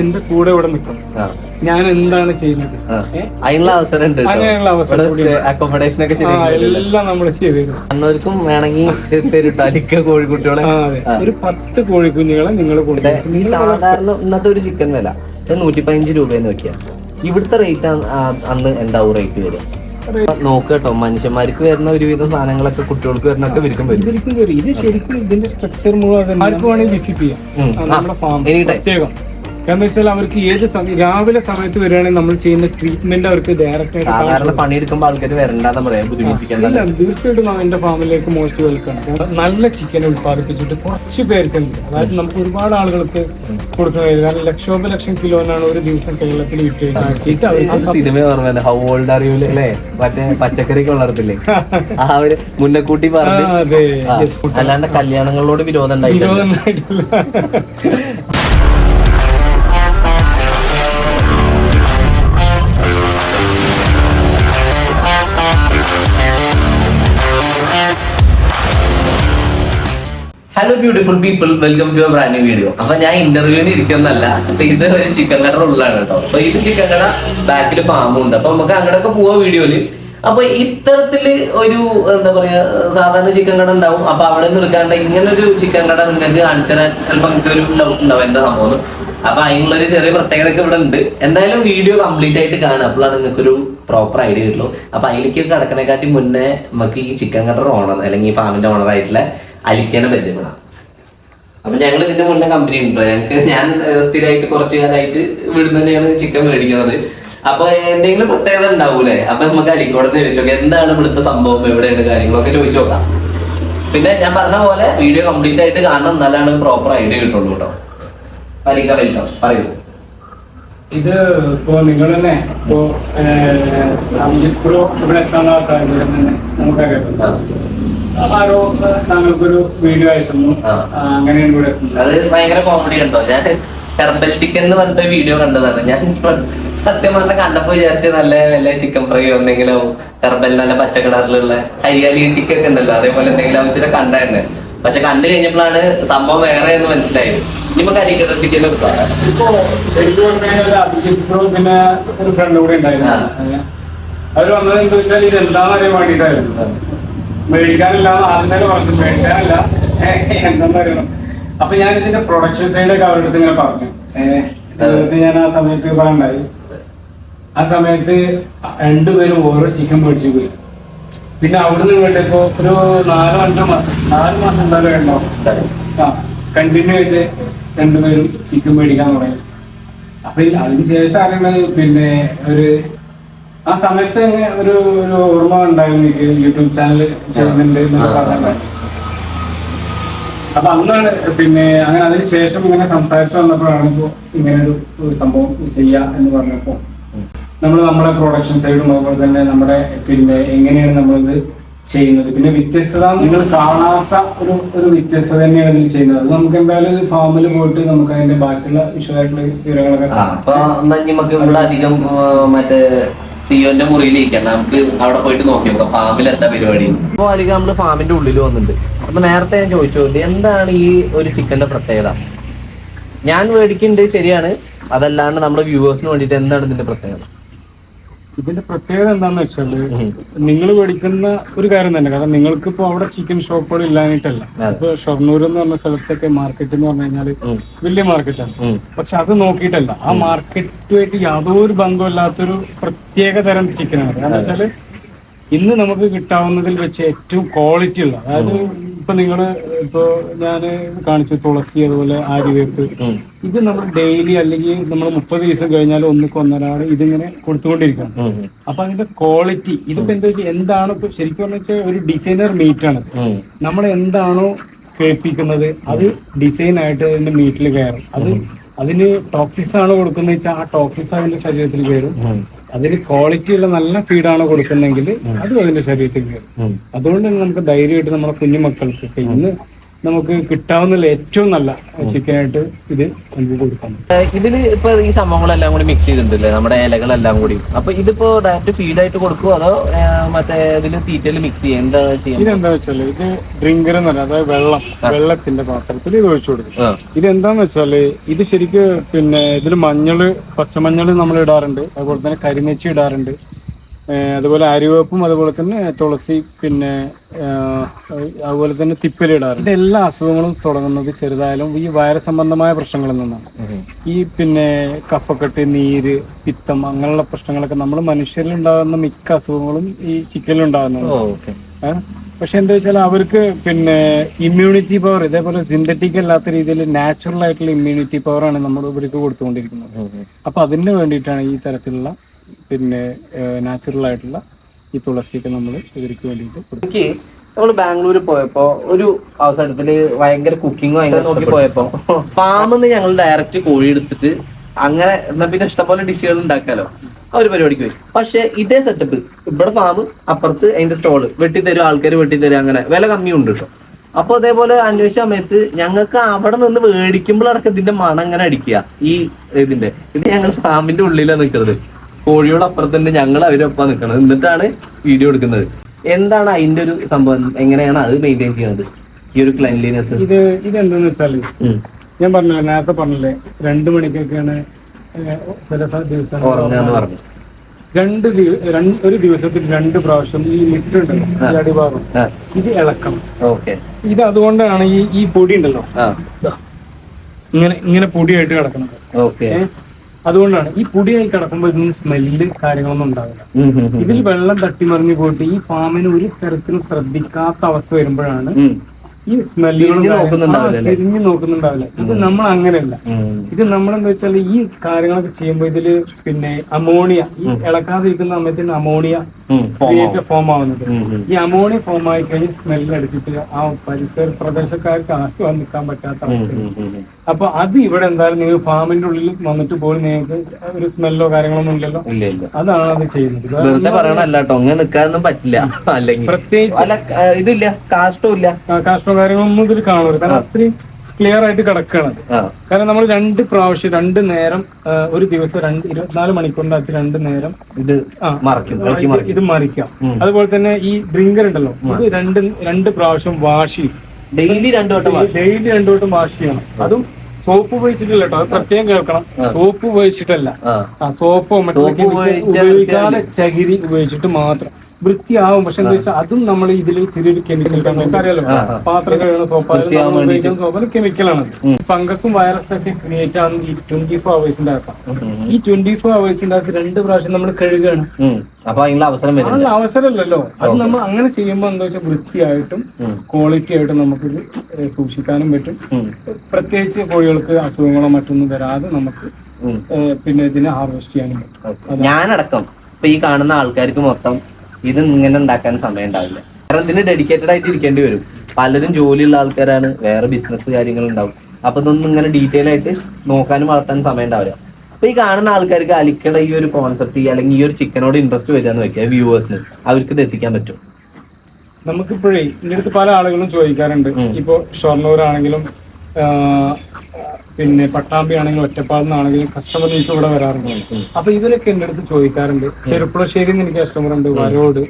എന്റെ കൂടെ ഇവിടെ നിൽക്കണം. ഞാൻ എന്താണ് ചെയ്യുന്നത്? അതിനുള്ള അവസരം അങ്ങനെയുള്ള അവസരം അക്കോമഡേഷൻ ഒക്കെ എല്ലാം നമ്മൾ ചെയ്തു തരും അന്നവർക്കും വേണമെങ്കിൽ തരുട്ടാലിക്ക കോഴിക്കുട്ടികളെ ഒരു പത്ത് കോഴിക്കുഞ്ഞുങ്ങളെ നിങ്ങൾ കൊണ്ടുപോയി സാധാരണ ഇന്നത്തെ ഒരു ചിക്കൻ വില നൂറ്റി പതിനഞ്ച് രൂപയെന്ന് വെക്കാം ഇവിടുത്തെ റേറ്റ് അന്ന് എന്താവും റേറ്റ് വരിക? നോക്ക് കേട്ടോ മനുഷ്യന്മാർക്ക് വരുന്ന ഒരുവിധം സാധനങ്ങളൊക്കെ കുട്ടികൾക്ക് വരുന്നൊക്കെ ഇവർക്കും വരും. ഇത് ശരിക്കും ഇതിന്റെ സ്ട്രക്ചർ മുഴുവൻ ആർക്ക് വേണമെങ്കിൽ വിസിറ്റ് ചെയ്യാം. പ്രത്യേകം. കാരണം വെച്ചാൽ അവർക്ക് ഏത് രാവിലെ സമയത്ത് വരികയാണെങ്കിൽ നമ്മൾ ചെയ്യുന്ന ട്രീറ്റ്മെന്റ് അവർക്ക് ഡയറക്റ്റ് ആയിട്ട് പണിയെടുക്കുമ്പോൾ ആൾക്കാർ വരണ്ടെന്ന് പറയാം തീർച്ചയായിട്ടും എന്റെ ഫാമിലേക്ക് മോസ്റ്റ് വെൽക്കം നല്ല ചിക്കൻ ഉത്പാദിപ്പിച്ചിട്ട് കുറച്ച് പേർക്കുണ്ട്. അതായത് നമുക്ക് ഒരുപാട് ആളുകൾക്ക് കൊടുക്കണമായിരുന്നു. കാരണം ലക്ഷോപലക്ഷം കിലോനാണ് ഒരു ദിവസം കേരളത്തിൽ വിറ്റ് കാഴ്ചയിട്ട് അവർക്ക് സിനിമ ഹൗ ഓൾഡ് അറിയൂല അല്ലേ? മറ്റേ പച്ചക്കറിക്ക് വളർത്തില്ലേ? ആ ഒരു മുന്നക്കൂട്ടി പറഞ്ഞു. അല്ലാണ്ട് കല്യാണങ്ങളോട് വിരോധം ഉണ്ടായിട്ടില്ല. Hello beautiful people welcome to brand video അപ്പൊ ഞാൻ ഇന്റർവ്യൂവിന് ഇരിക്കുന്നല്ല അപ്പൊ ഇത് ഒരു ചിക്കൻ കട ഉള്ളതാണ് കേട്ടോ. അപ്പൊ ഇത് ചിക്കൻ കട ബാക്കിൽ ഫാമും ഉണ്ട്. അപ്പൊ നമുക്ക് അങ്ങോട്ടൊക്കെ പോവാ വീഡിയോയിൽ അപ്പൊ ഇത്തരത്തിൽ ഒരു എന്താ പറയാ സാധാരണ ചിക്കൻ കട ഉണ്ടാവും. അപ്പൊ അവിടെ നിന്ന് എടുക്കാണ്ട് ഇങ്ങനെ ഒരു ചിക്കൻ കട നിങ്ങൾക്ക് കാണിച്ചു തരാൻ ചിലപ്പോൾ നിങ്ങൾക്ക് ഒരു ഡൗട്ട് ഉണ്ടാവും എന്താ സംഭവം. അപ്പൊ അതിനുള്ള ഒരു ചെറിയ പ്രത്യേകത ഒക്കെ ഇവിടെ ഉണ്ട്. എന്തായാലും വീഡിയോ കംപ്ലീറ്റ് ആയിട്ട് കാണാം അപ്പോഴാണ് നിങ്ങൾക്ക് ഒരു പ്രോപ്പർ ഐഡിയ കിട്ടുള്ളൂ. അപ്പൊ അതിലേക്ക് കടക്കണേക്കാട്ടി മുന്നേ നമുക്ക് ഈ ചിക്കൻ കട ഓണർ അല്ലെങ്കിൽ ഈ ഫാമിന്റെ ഓണർ ആയിട്ടുള്ള അലിക്കനെ പരിചയപ്പെടാം. അപ്പൊ ഞങ്ങൾ ഇതിന്റെ മുന്നേ കമ്പനി ഉണ്ടോ ഞങ്ങൾക്ക് ഞാൻ സ്ഥിരമായിട്ട് കുറച്ച് കാലമായിട്ട് ഇവിടുന്ന് തന്നെയാണ് ചിക്കൻ മേടിക്കുന്നത്. അപ്പൊ എന്തെങ്കിലും പ്രത്യേകത ഉണ്ടാവൂലേ? അപ്പൊ നമുക്ക് അലിക്കോടെ ചോദിച്ചു നോക്കാം. എന്താണ് ഇവിടുത്തെ സംഭവം? എവിടെയാണ് കാര്യങ്ങളൊക്കെ ചോദിച്ചു നോക്കാം. പിന്നെ ഞാൻ പറഞ്ഞ പോലെ വീഡിയോ കംപ്ലീറ്റ് ആയിട്ട് കാണണം. എന്നാലാണ് പ്രോപ്പർ ഐഡിയ കിട്ടുള്ളൂ കേട്ടോ. അലിക്ക വെൽക്കം പറയൂ. ഇത് ഇപ്പോ നിങ്ങൾ തന്നെ ഇപ്പോ അഭിജിത് പ്രോ ഇവിടെ എത്താനുള്ള സാഹചര്യം തന്നെ നമുക്കറിയാം. ആരോ താങ്കൾക്കൊരു വീഡിയോ അയച്ചു. അങ്ങനെയാണ് ഇവിടെ അത് ഭയങ്കര കോമഡി ഉണ്ടോ ഞാൻ ഹെർബൽ ചിക്കൻ എന്ന് പറഞ്ഞിട്ട് വീഡിയോ കണ്ടതാണ്. ഞാൻ സത്യം പറഞ്ഞ കണ്ടപ്പോ വിചാരിച്ച നല്ല വല്ല ചിക്കൻ ഫ്രൈ എന്തെങ്കിലും ടെർബൽ നല്ല പച്ച കളറിലുള്ള ഹരിയാലി ടിക്കൊക്കെ ഉണ്ടല്ലോ. അതേപോലെ എന്തെങ്കിലും വെച്ചിട്ട് കണ്ടായിരുന്നു. പക്ഷെ കണ്ടു കഴിഞ്ഞപ്പോഴാണ് സംഭവം വേറെ എന്ന് മനസ്സിലായത് കഴിഞ്ഞാൽ അഭിജിത് പ്രോ പിന്നെ ഒരു ഫ്രണ്ട് കൂടെ ഉണ്ടായിരുന്നു. ആ. അവർ വന്നത് എന്താ വെച്ചാൽ ഇത് എന്താന്ന് അറിയാൻ വേണ്ടിയിട്ടായിരുന്നു. മേടിക്കാനില്ല ആദ്യം തന്നെ പറഞ്ഞു. മേടിക്കാനല്ല. എന്താന്ന് അറിയണം. അപ്പൊ ഞാൻ ഇതിന്റെ പ്രൊഡക്ഷൻ സൈഡൊക്കെ അവരുടെ അടുത്ത് ഇങ്ങനെ പറഞ്ഞു. ഞാൻ ആ സമയത്ത് പറയണ്ടായി. ആ സമയത്ത് രണ്ടുപേരും ഓരോ ചിക്കൻ മേടിച്ചു പോയി പിന്നെ ഇങ്ങോട്ട് ഇപ്പൊ ഒരു നാല് മാസം നാല് മാസം എന്തായാലും ആ കണ്ടിന്യൂ ആയിട്ട് രണ്ടുപേരും ചിക്കൻ മേടിക്കാൻ തുടങ്ങി. അപ്പൊ അതിനുശേഷം അറിയണത് പിന്നെ ഒരു ആ സമയത്ത് തന്നെ ഒരു ഒരു ഓർമ്മ ഉണ്ടായിരുന്നു എനിക്ക് യൂട്യൂബ് ചാനൽ ചെയ്യുന്നുണ്ട് എന്നൊക്കെ അപ്പൊ അന്നാണ് പിന്നെ അങ്ങനെ അതിന് ശേഷം ഇങ്ങനെ സംസാരിച്ചു വന്നപ്പോഴാണ് ഇപ്പോ ഇങ്ങനെ ഒരു സംഭവം ചെയ്യാ എന്ന് പറഞ്ഞപ്പോ നമ്മൾ നമ്മുടെ പ്രൊഡക്ഷൻ സൈഡും അതുപോലെ തന്നെ നമ്മുടെ പിന്നെ എങ്ങനെയാണ് നമ്മളിത് ചെയ്യുന്നത്. പിന്നെ വ്യത്യസ്തത നിങ്ങൾ കാണാത്ത ഒരു ഒരു വ്യത്യസ്തത തന്നെയാണ് ഇതിൽ ചെയ്യുന്നത്. അത് നമുക്ക് എന്തായാലും ഫാമിൽ പോയിട്ട് നമുക്ക് അതിന്റെ ബാക്കിയുള്ള വിശദമായിട്ടുള്ള വിവരങ്ങളൊക്കെ ആ, അപ്പൊ നമുക്ക് ഇവിടെ അധികം മറ്റേ സിയോന്റെ മുറിയിലിരിക്കാം നമുക്ക് അവിടെ പോയിട്ട് നോക്കി നോക്കാം. ഫാമിൽ എന്താ പരിപാടി? ഇപ്പൊ അധികം നമ്മൾ ഫാമിന്റെ ഉള്ളിൽ വന്നിട്ടുണ്ട്. അപ്പൊ നേരത്തെ ഞാൻ ചോദിച്ചു എന്താണ് ഈ ഒരു ചിക്കന്റെ പ്രത്യേകത? ഞാൻ മേടിക്കുന്നുണ്ട് ശരിയാണ്. അതല്ലാണ്ട് നമ്മുടെ വ്യൂവേഴ്സിന് വേണ്ടിയിട്ട് എന്താണ് ഇതിന്റെ പ്രത്യേകത? ഇതിന്റെ പ്രത്യേകത എന്താന്ന് വെച്ചാൽ നിങ്ങൾ മേടിക്കുന്ന ഒരു കാര്യം തന്നെ. കാരണം നിങ്ങൾക്ക് ഇപ്പൊ അവിടെ ചിക്കൻ ഷോപ്പുകൾ ഇല്ലാഞ്ഞിട്ടല്ല. ഇപ്പൊ ഷൊർണൂർ എന്ന് പറഞ്ഞ സ്ഥലത്തൊക്കെ മാർക്കറ്റ് എന്ന് പറഞ്ഞു കഴിഞ്ഞാൽ വലിയ മാർക്കറ്റാണ് പക്ഷെ അത് നോക്കിയിട്ടല്ല. ആ മാർക്കറ്റുമായിട്ട് യാതൊരു ബന്ധമില്ലാത്തൊരു പ്രത്യേക തരം ചിക്കനാണ് കാരണം വെച്ചാൽ ഇന്ന് നമുക്ക് കിട്ടാവുന്നതിൽ വെച്ച് ഏറ്റവും ക്വാളിറ്റി ഉള്ള അതായത് ഇപ്പൊ നിങ്ങൾ ഇപ്പൊ ഞാൻ കാണിച്ചു തുളസി അതുപോലെ ആര്യവേപ്പ്. ഇത് നമ്മൾ ഡെയിലി അല്ലെങ്കിൽ നമ്മൾ മുപ്പത് ദിവസം കഴിഞ്ഞാൽ ഒന്നിക്ക് ഒന്നരാൾ ഇതിങ്ങനെ കൊടുത്തുകൊണ്ടിരിക്കണം. അപ്പൊ അതിന്റെ ക്വാളിറ്റി ഇതിപ്പോ എന്താ വെച്ചാൽ എന്താണ് ഇപ്പൊ ശരിക്കും പറഞ്ഞു വെച്ചാൽ ഒരു ഡിസൈനർ മീറ്റ് ആണ്. നമ്മൾ എന്താണോ കേൾപ്പിക്കുന്നത് അത് ഡിസൈൻ ആയിട്ട് അതിന്റെ മീറ്റിൽ കയറും. അത് അതിന് ടോക്സിക്സ് ആണ് കൊടുക്കുന്നത് വെച്ചാൽ ആ ടോക്സിക്സ് അതിന്റെ ശരീരത്തിൽ കയറും. അതിന് ക്വാളിറ്റിയുള്ള നല്ല ഫീഡാണ് കൊടുക്കുന്നെങ്കിൽ അതും അതിന്റെ ശരീരത്തിൽ കയറും അതുകൊണ്ട് തന്നെ നമുക്ക് ധൈര്യമായിട്ട് നമ്മുടെ കുഞ്ഞു മക്കൾക്കൊക്കെ ഇന്ന് നമുക്ക് കിട്ടാവുന്ന ഏറ്റവും നല്ല ചിക്കനായിട്ട് ഇത് നമുക്ക് കൊടുക്കാം. ഇതിൽ ഇതിൽ ഇപ്പൊ ഈ സംഭവങ്ങളെല്ലാം കൂടി മിക്സ് ചെയ്തിട്ടുണ്ടല്ലേ? നമ്മുടെ ഇലകളെല്ലാം കൂടി. അപ്പൊ ഇതിപ്പോ ഡയറക്റ്റ് ഫീഡ് ആയിട്ട് കൊടുക്കുമോ അതോ മറ്റേ ഇതിൽ തീറ്റയിൽ മിക്സ് ചെയ്യാം? എന്താ ചെയ്യുക ഇതെന്താ വെച്ചാൽ ഇത് ഡ്രിങ്കർ എന്ന് പറയുന്നത് അതായത് വെള്ളം വെള്ളത്തിന്റെ പാത്രത്തിൽ ഇത് ഒഴിച്ചു കൊടുക്കും. ഇത് ഇതെന്താന്ന് വെച്ചാൽ ഇത് ശരിക്കും പിന്നെ ഇതിൽ മഞ്ഞൾ പച്ചമഞ്ഞൾ നമ്മൾ ഇടാറുണ്ട്. അതുപോലെ തന്നെ കരിനെച്ചി ഇടാറുണ്ട്. അതുപോലെ അരിവേപ്പും അതുപോലെ തന്നെ തുളസി പിന്നെ അതുപോലെ തന്നെ തിപ്പലി ഇടാറുണ്ട്. ഇതെല്ലാ അസുഖങ്ങളും തുടങ്ങുന്നത് ചെറുതായാലും ഈ വൈറസ് സംബന്ധമായ പ്രശ്നങ്ങളിൽ നിന്നാണ്. ഈ പിന്നെ കഫക്കെട്ട് നീര് പിത്തം അങ്ങനെയുള്ള പ്രശ്നങ്ങളൊക്കെ നമ്മൾ മനുഷ്യരിൽ ഉണ്ടാകുന്ന മിക്ക അസുഖങ്ങളും ഈ ചിക്കനിൽ ഉണ്ടാകുന്നതാണ് പക്ഷെ എന്താ വെച്ചാൽ അവർക്ക് പിന്നെ ഇമ്മ്യൂണിറ്റി പവർ ഇതേപോലെ സിന്തറ്റിക് അല്ലാത്ത രീതിയിൽ നാച്ചുറൽ ആയിട്ടുള്ള ഇമ്മ്യൂണിറ്റി പവറാണ് നമ്മൾ ഇവർക്ക് കൊടുത്തുകൊണ്ടിരിക്കുന്നത്. അപ്പൊ അതിന് വേണ്ടിയിട്ടാണ് ഈ തരത്തിലുള്ള പിന്നെ നാച്ചുറൽ ആയിട്ടുള്ള ഈ തുളസിയൊക്കെ നമ്മൾ ഇവർക്ക് വേണ്ടിയിട്ട് കൊടുക്കും. എനിക്ക് നമ്മൾ ബാംഗ്ലൂർ പോയപ്പോ ഒരു അവസരത്തിൽ ഭയങ്കര കുക്കിംഗ് ഭയങ്കര നോക്കി പോയപ്പോ ഫാമിൽ നിന്ന് ഞങ്ങൾ ഡയറക്റ്റ് കോഴി എടുത്തിട്ട് അങ്ങനെ എന്നാ പിന്നെ ഇഷ്ടംപോലെ ഡിഷുകൾ ഉണ്ടാക്കാലോ. ആ ഒരു പരിപാടിക്ക് പോയി. പക്ഷെ ഇതേ സെറ്റപ്പ് ഇവിടെ ഫാം അപ്പുറത്ത് അതിന്റെ സ്റ്റോൾ വെട്ടിത്തരും ആൾക്കാർ വെട്ടിത്തരും അങ്ങനെ വില കമ്മിയുണ്ട് കേട്ടോ. അപ്പൊ അതേപോലെ അന്വേഷിച്ച സമയത്ത് ഞങ്ങൾക്ക് അവിടെ നിന്ന് മേടിക്കുമ്പോഴടക്കം ഇതിന്റെ മണം അങ്ങനെ അടിക്കുക. ഈ ഇതിന്റെ. ഇത് ഞങ്ങൾ ഫാമിന്റെ ഉള്ളിലാണ് നിൽക്കുന്നത്. കോഴിയോട് അപ്പുറത്ത് തന്നെ ഞങ്ങൾ അവരൊപ്പം നിൽക്കുന്നത് എന്നിട്ടാണ് വീഡിയോ എടുക്കുന്നത്. എന്താണ് അതിന്റെ ഒരു സംഭവം? എങ്ങനെയാണ് അത് മെയിന്റെയിൻ ചെയ്യുന്നത് ഈ ഒരു ക്ലൈൻലിനെസ് ഇത് ഇതെന്താന്ന് വെച്ചാൽ ഞാൻ പറഞ്ഞില്ലേ നേരത്തെ പറഞ്ഞില്ലേ രണ്ടു മണിക്കൊക്കെയാണ് ചില ദിവസം പറഞ്ഞു. രണ്ട് ഒരു ദിവസത്തിൽ രണ്ട് പ്രാവശ്യം ഈ മിറ്റുണ്ടല്ലോ ഈ അടിഭാഗം. ഇത് ഇളക്കണം. ഓക്കെ. ഇത് അതുകൊണ്ടാണ് ഈ ഈ പൊടി ഉണ്ടല്ലോ. ഇങ്ങനെ ഇങ്ങനെ പൊടിയായിട്ട് കിടക്കുന്നത്? അതുകൊണ്ടാണ് ഈ പൊടിയായി കിടക്കുമ്പോൾ ഇതിന് സ്മെല്ല് കാര്യങ്ങളൊന്നും ഉണ്ടാവില്ല. ഇതിൽ വെള്ളം തട്ടിമറിഞ്ഞു പോയിട്ട് ഈ ഫാമിന് ഒരു തരത്തിലും ശ്രദ്ധിക്കാത്ത അവസ്ഥ വരുമ്പോഴാണ് ഈ സ്മെല്ല് തിരിഞ്ഞു നോക്കുന്നുണ്ടാവില്ല ഇത് നമ്മൾ അങ്ങനെയല്ല ഇത് നമ്മളെന്താ വെച്ചാൽ ഈ കാര്യങ്ങളൊക്കെ ചെയ്യുമ്പോൾ ഇതിൽ പിന്നെ അമോണിയ ഈ ഇളക്കാതെ ഇരിക്കുന്ന സമയത്തിന് അമോണിയ ക്രിയേറ്റ് ഫോം ആവുന്നത്. ഈ അമോണിയ ഫോം ആയി കഴിഞ്ഞ് സ്മെല്ല് അടിച്ചിട്ട് ആ പരിസര പ്രദേശക്കാർക്ക് ആർക്കും വന്ന് നിൽക്കാൻ പറ്റാത്ത അവസ്ഥ അപ്പൊ അത് ഇവിടെ എന്തായാലും നിങ്ങൾ ഫാമിന്റെ ഉള്ളിൽ വന്നിട്ട് പോലും നിങ്ങൾക്ക് ഒരു സ്മെല്ലോ കാര്യങ്ങളൊന്നും ഇല്ലല്ലോ. ഇല്ല ഇല്ല. അതാണ് അത് ചെയ്യുന്നത്. വേറെ വെറുതെ പറയണല്ല അങ്ങനെ നിക്കാനൊന്നും പറ്റില്ല. അല്ലെങ്കിൽ പ്രത്യേകിച്ച് ഇതില്ല കാഷ്ടവും ഇല്ല. കാഷ്ടോ കാര്യങ്ങളൊന്നും ഇതിൽ കാണരുത് കാരണം അത്രയും ക്ലിയർ ആയിട്ട് കിടക്കുകയാണ് കാരണം നമ്മൾ രണ്ട് പ്രാവശ്യം രണ്ട് നേരം ഒരു ദിവസം രണ്ട് ഇരുപത്തിനാല് മണിക്കൂറിനകത്ത് രണ്ട് നേരം ഇത് മറക്കും ഇത് മറിക്കും. അതുപോലെ തന്നെ ഈ ഡ്രിങ്കർ ഉണ്ടല്ലോ ഇത് രണ്ട് രണ്ട് പ്രാവശ്യം വാഷ് ചെയ്യും. ഡെയിലി രണ്ടു വട്ടം. ഡെയിലി രണ്ടു വട്ടം വാഷ് ചെയ്യണം. അതും സോപ്പ് ഉപയോഗിച്ചിട്ടില്ല കേട്ടോ അത് പ്രത്യേകം കേൾക്കണം. സോപ്പ് ഉപയോഗിച്ചിട്ടല്ല. സോപ്പോ മറ്റോ ഉപയോഗിക്കാതെ ചകിരി ഉപയോഗിച്ചിട്ട് മാത്രം. വൃത്തിയാവും. പക്ഷെ എന്താ വെച്ചാൽ അതും നമ്മൾ ഇതിൽ ചെറിയൊരു കെമിക്കൽ നമുക്കറിയാലോ. പാത്രം കഴിയുന്ന സോപ്പാലും സോപ്പാലും ഉപയോഗിക്കുന്ന കെമിക്കലാണ് ഫംഗസും വൈറസും ഒക്കെ ക്രിയേറ്റ് ആവുന്നത് ഈ ട്വന്റി ഫോർ അവേഴ്സിന്റെ അകത്താണ്. ഈ ട്വന്റി ഫോർ അവേഴ്സിന്റെ അകത്ത് രണ്ട് പ്രാവശ്യം നമ്മൾ കഴുകുകയാണ്. അപ്പൊ അതിനുള്ള അവസരം വരുന്നത് അവസരമല്ലല്ലോ. അത് നമ്മൾ അങ്ങനെ ചെയ്യുമ്പോൾ എന്താ വെച്ചാൽ വൃത്തിയായിട്ടും ക്വാളിറ്റി ആയിട്ടും നമുക്കിത് സൂക്ഷിക്കാനും പറ്റും. പ്രത്യേകിച്ച് കോഴികൾക്ക് അസുഖങ്ങളോ മറ്റൊന്നും വരാതെ നമുക്ക് പിന്നെ ഇതിനെ ഹാർവെസ്റ്റ് ചെയ്യാനും പറ്റും. ഞാനടക്കം ഇപ്പൊ ഈ കാണുന്ന ആൾക്കാർക്ക് മൊത്തം ഇത് ഇങ്ങനെ ഉണ്ടാക്കാൻ സമയം ഉണ്ടാവില്ല. കാരണം ഇതിന് ഡെഡിക്കേറ്റഡ് ആയിട്ട് ഇരിക്കേണ്ടി വരും. പലരും ജോലിയുള്ള ആൾക്കാരാണ് വേറെ ബിസിനസ് കാര്യങ്ങൾ ഉണ്ടാവും. അപ്പൊ ഇതൊന്നും ഇങ്ങനെ ഡീറ്റെയിൽ ആയിട്ട് നോക്കാനും വളർത്താനും സമയം ഉണ്ടാവില്ല. അപ്പൊ ഈ കാണുന്ന ആൾക്കാർക്ക് അലിക്കട ഈ ഒരു കോൺസെപ്റ്റ് അല്ലെങ്കിൽ ഈ ഒരു ചിക്കനോട് ഇൻട്രസ്റ്റ് വരിക എന്ന് വെക്കുക വ്യൂവേഴ്സിന് അവർക്ക് ഇത് എത്തിക്കാൻ പറ്റും. നമുക്കിപ്പോഴേ ഇതിന്റെ അടുത്ത് പല ആളുകളും ചോദിക്കാറുണ്ട്. ഇപ്പോ ഷൊർണൂരാണെങ്കിലും ആ, പിന്നെ പട്ടാമ്പി ആണെങ്കിലും ഒറ്റപ്പാടുന്നാണെങ്കിലും കസ്റ്റമർ നീക്കി ഇവിടെ വരാറുണ്ട്. അപ്പൊ ഇതിലൊക്കെ എന്റെ അടുത്ത് ചോദിക്കാറുണ്ട്. ചെറുപ്പുളശ്ശേരി എനിക്ക് കസ്റ്റമർ ഉണ്ട് വരോട്.